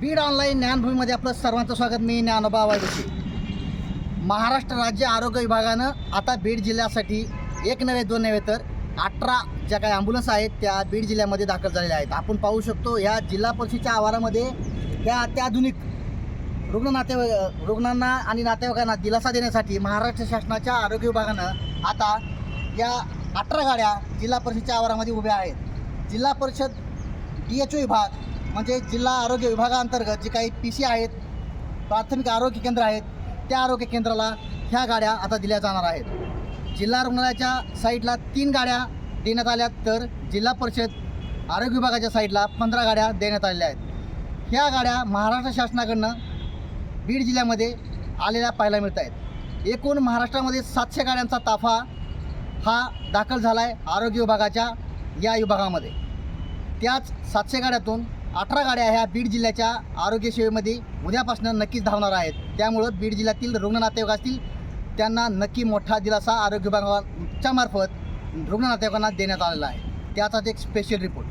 Beed online ज्ञानभूमीमध्ये आपलं सर्वांचं स्वागत. मी ज्ञानोबा वायदशी महाराष्ट्र राज्य आरोग्य विभागानं आता बीड जिल्ह्यासाठी एक नव्हे दोन नव्हे तर अठरा ज्या काही ॲम्ब्युलन्स आहेत त्या बीड जिल्ह्यामध्ये दाखल झालेल्या आहेत. आपण पाहू शकतो या जिल्हा परिषदेच्या आवारामध्ये या अत्याधुनिक रुग्ण नाते रुग्णांना आणि नातेवाईकांना दिलासा देण्यासाठी महाराष्ट्र शासनाच्या आरोग्य विभागानं आता या अठरा गाड्या जिल्हा परिषदेच्या आवारामध्ये उभ्या आहेत. जिल्हा परिषद डी एच ओ विभाग म्हणजे जिल्हा आरोग्य विभागाअंतर्गत जे काही पी सी आहेत प्राथमिक आरोग्य केंद्र आहेत त्या आरोग्य केंद्राला ह्या गाड्या आता दिल्या जाणार आहेत. जिल्हा रुग्णालयाच्या साईडला तीन गाड्या देण्यात आल्या तर जिल्हा परिषद आरोग्य विभागाच्या साईडला पंधरा गाड्या देण्यात आलेल्या आहेत. ह्या गाड्या महाराष्ट्र शासनाकडनं बीड जिल्ह्यामध्ये आलेल्या पाहायला मिळत आहेत. एकूण महाराष्ट्रामध्ये सातशे गाड्यांचा ताफा हा दाखल झाला आहे आरोग्य विभागाच्या या विभागामध्ये. त्याच सातशे गाड्यातून अठरा गाड्या ह्या बीड जिल्ह्याच्या आरोग्य सेवेमध्ये उद्यापासून नक्कीच धावणार आहेत. त्यामुळं बीड जिल्ह्यातील रुग्ण नातेवाईक असतील त्यांना नक्की मोठा दिलासा आरोग्य विभागाच्या मार्फत रुग्ण नातेवाईकांना देण्यात आलेला आहे. त्याचाच एक स्पेशल रिपोर्ट